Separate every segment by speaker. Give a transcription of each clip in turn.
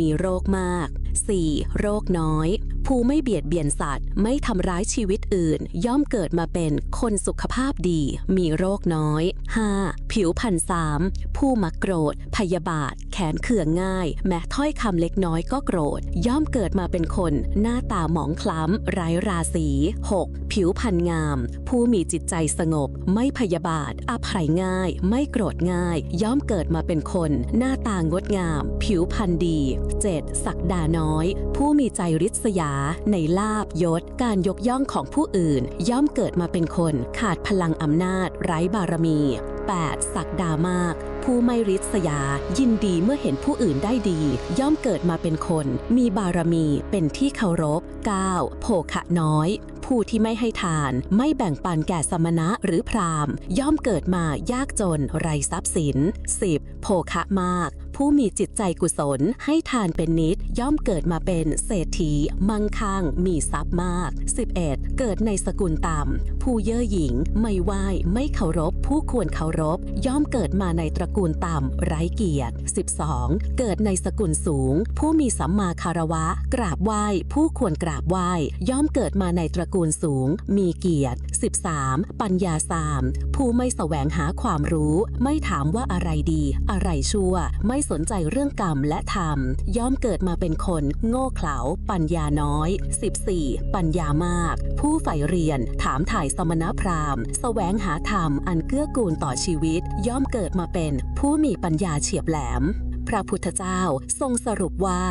Speaker 1: มีโรคมาก 4. โรคน้อย ผู้ไม่เบียดเบียนสัตว์ ไม่ทำร้ายชีวิตอื่น ย่อมเกิดมาเป็นคนสุขภาพดี มีโรคน้อย 5. ผิวพรรณสามผู้มักโกรธ พยาบาท แขนเคืองง่าย แม้ถ้อยคำเล็กน้อยก็โกรธ ย่อมเกิดมาเป็นคน หน้าตาหมองคล้ำไร้ราศี 6. ผิวพรรณงาม ผู้มีจิตใจสงบ ไม่พยาบาทอภัยง่าย ไม่โกรธง่าย ย่อมเกิดมาเป็นคน หน้าตางดงาม ผิวพรรณดี 7. ศักดาน้อย ผู้มีใจริษยาา ในลาบยศ การยกย่องของผู้อื่น ย่อมเกิดมาเป็นคน ขาดพลังอำนาจ ไร้บารมี 8. ศักดามาก ผู้ไม่ริษยา ยินดีเมื่อเห็นผู้อื่นได้ดี ย่อมเกิดมาเป็นคน มีบารมีเป็นที่เคารพ 9. โภคะน้อย ผู้ที่ไม่ให้ทาน ไม่แบ่งปันแก่สมณะหรือพราหมณ์ ย่อมเกิดมายากจนไร้ทรัพย์สิน 10. โภคะมาก ผู้มีจิตใจกุศลให้ทานเป็นนิดย่อมเกิดมาเป็นเศรษฐี มั่งคั่งมีทรัพย์มาก 11. เกิดในสกุลต่ำผู้เย่อหยิ่ง ไม่ไหว้ไม่เคารพผู้ควรเคารพ ย่อมเกิดมาในตระกูลต่ำไร้เกียรติ 12. เกิดในสกุลสูง ผู้มีสัมมาคารวะ กราบไหว้ ผู้ควรกราบไหว้ ย่อมเกิดมาในตระกูลสูง มีเกียรติ 13. ปัญญาสามผู้ไม่แสวงหาความรู้ ไม่ถามว่าอะไรดี อะไรชั่ว ไม่สนใจเรื่องกรรมและธรรม ย่อมเกิดมาเป็นคนโง่เขลา ปัญญาน้อย 14. ปัญญามาก ผู้ใฝ่เรียน ถามถ่ายสมณพราหมณ์แสวงหาธรรมอันเกื้อกูลต่อชีวิต ย่อมเกิดมาเป็นผู้มีปัญญาเฉียบแหลม พระพุทธเจ้าทรงสรุปว่า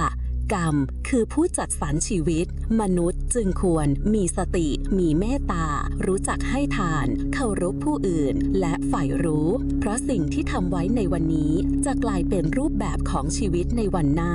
Speaker 1: กรรมคือผู้จัดสรรชีวิต มนุษย์จึงควรมีสติ มีเมตตา รู้จักให้ทาน เคารพผู้อื่น และใฝ่รู้ เพราะสิ่งที่ทำไว้ในวันนี้จะกลายเป็นรูปแบบของชีวิตในวันหน้า